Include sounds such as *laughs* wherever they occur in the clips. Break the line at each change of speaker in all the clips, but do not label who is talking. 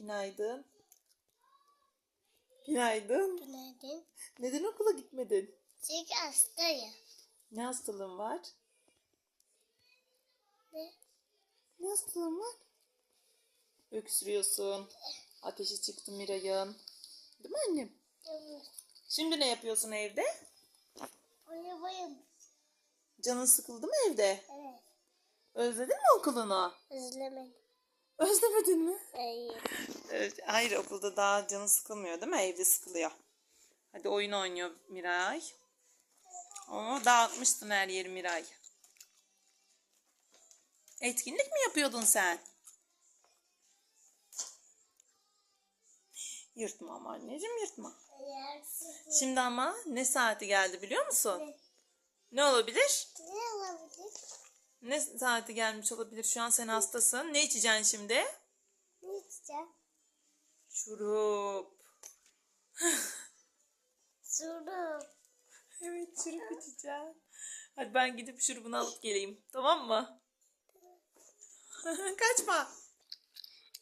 Günaydın. Günaydın.
Günaydın.
Neden okula gitmedin?
Çünkü hastayım.
Ne hastalığın var?
Ne?
Ne hastalığın var? Öksürüyorsun. Ateşi çıktı Miray'ın. Değil mi annem?
Evet.
Şimdi ne yapıyorsun evde?
Uyumayım.
Canın sıkıldı mı evde?
Evet.
Özledin mi okulunu?
Özlemedim.
Özlemedin mi?
Hayır.
Evet, hayır okulda daha canı sıkılmıyor değil mi? Evde sıkılıyor. Hadi oyun oynuyor Miray. Oo, dağıtmıştın her yeri Miray. Etkinlik mi yapıyordun sen? Yırtma ama anneciğim yırtma. Şimdi ama ne saati geldi biliyor musun?
Ne
olabilir?
Ne olabilir?
Ne saati gelmiş olabilir? Şu an sen hastasın. Ne içeceksin şimdi?
Ne içeceğim?
Şurup. *laughs*
Suru.
Evet şurup içeceğim. Hadi ben gidip şurubunu alıp geleyim. Tamam mı? *laughs* Kaçma.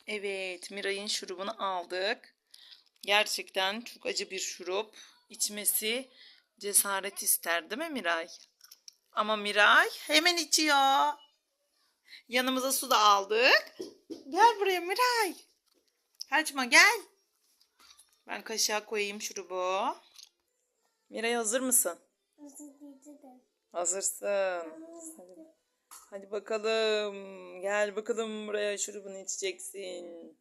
Evet Miray'ın şurubunu aldık. Gerçekten çok acı bir şurup. İçmesi cesaret ister değil mi Miray? Ama Miray hemen içiyor. Yanımıza su da aldık. Gel buraya Miray. Kaçma gel. Ben kaşığa koyayım şurubu. Miray hazır mısın?
Giydim?
Hazırsın. Hadi, hadi bakalım. Gel bakalım buraya şurubunu içeceksin.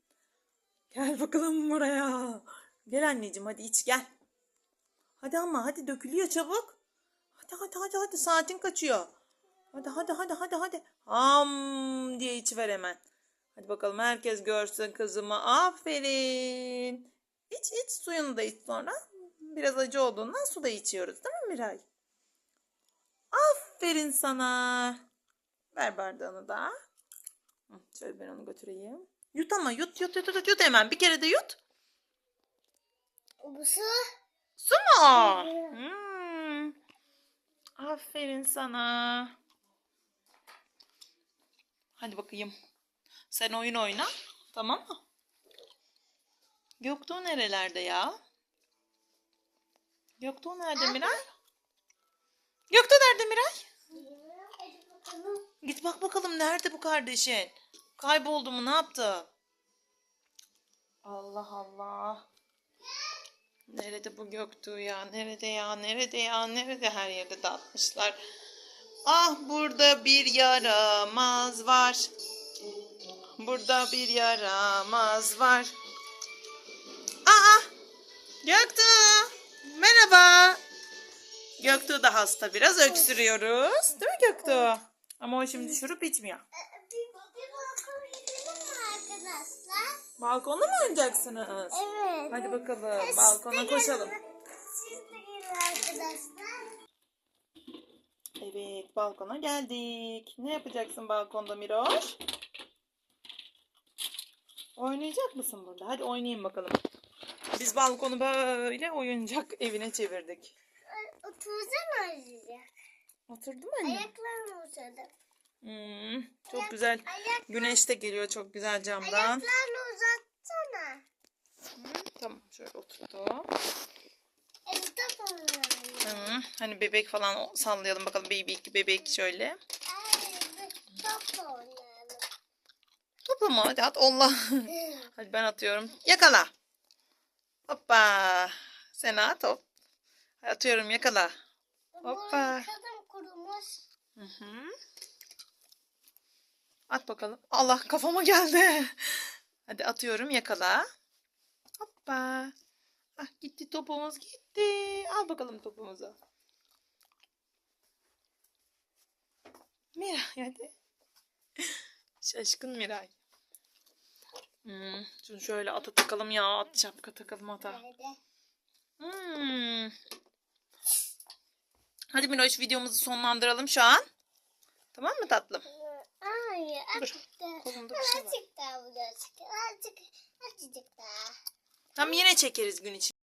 Gel bakalım buraya. Gel anneciğim hadi iç gel. Hadi ama hadi dökülüyor çabuk. Hadi hadi hadi hadi saatin kaçıyor. Hadi hadi hadi hadi hadi. Ham diye içiver hemen. Hadi bakalım herkes görsün kızımı. Aferin. İç iç suyunu da iç sonra. Biraz acı olduğundan su da içiyoruz değil mi Miray? Aferin sana. Ver bardağını da. Şöyle ben onu götüreyim. Yut ama yut yut yut yut, yut hemen. Bir kere de yut.
Bu su.
Su mu? Hmm. Aferin sana. Hadi bakayım. Sen oyun oyna. Tamam mı? Göktuğ nerelerde ya? Göktuğ nerede Miray? Göktuğ nerede Miray? Git bak bakalım nerede bu kardeşin? Kayboldu mu ne yaptı? Allah Allah. Nerede bu Göktuğ ya? Nerede ya? Nerede ya? Nerede her yerde dağıtmışlar? Ah burada bir yaramaz var. Burada bir yaramaz var. Aa! Göktuğ! Merhaba. Göktuğ da hasta biraz öksürüyoruz. Değil mi Göktuğ? Ama o şimdi şurup içmiyor.
Bir, bir balkona gidelim arkadaşlar?
Balkonda mı oynayacaksınız?
Evet.
Hadi bakalım
Siz de
balkona
gelin.
koşalım.
Siz de gelin arkadaşlar.
Evet balkona geldik. Ne yapacaksın balkonda Miroş? Oynayacak mısın burada? Hadi oynayayım bakalım. Biz balkonu böyle oyuncak evine çevirdik.
Otursana azıcık.
Oturdun mu anne?
Ayaklarını uzadım.
Hmm, çok güzel.
Ayak,
Güneş de geliyor çok güzel camdan.
ayaklarını uzatsana.
Hı, tamam şöyle oturttum. Hı, hani bebek falan sallayalım bakalım bebek bebek şöyle.
Evet top oynayalım.
Toplama hadi at Allah. hadi ben atıyorum. Yakala. Hoppa. Sen at hop. Atıyorum yakala. Hoppa.
Bu kadın kurumuş.
Hı hı. At bakalım. Allah kafama geldi. Hadi atıyorum yakala. Hoppa. Ah gitti topumuz gitti. Al bakalım topumuzu. Miray hadi. Şaşkın Miray. Hmm, şunu şöyle ata takalım ya. At şapka takalım ata. Hmm. Hadi Miroş videomuzu sonlandıralım şu an. Tamam mı tatlım?
Hayır azıcık daha.
kolumda bir şey var.
Azıcık daha birazcık. Azıcık, azıcık daha.
Tam yine çekeriz gün için.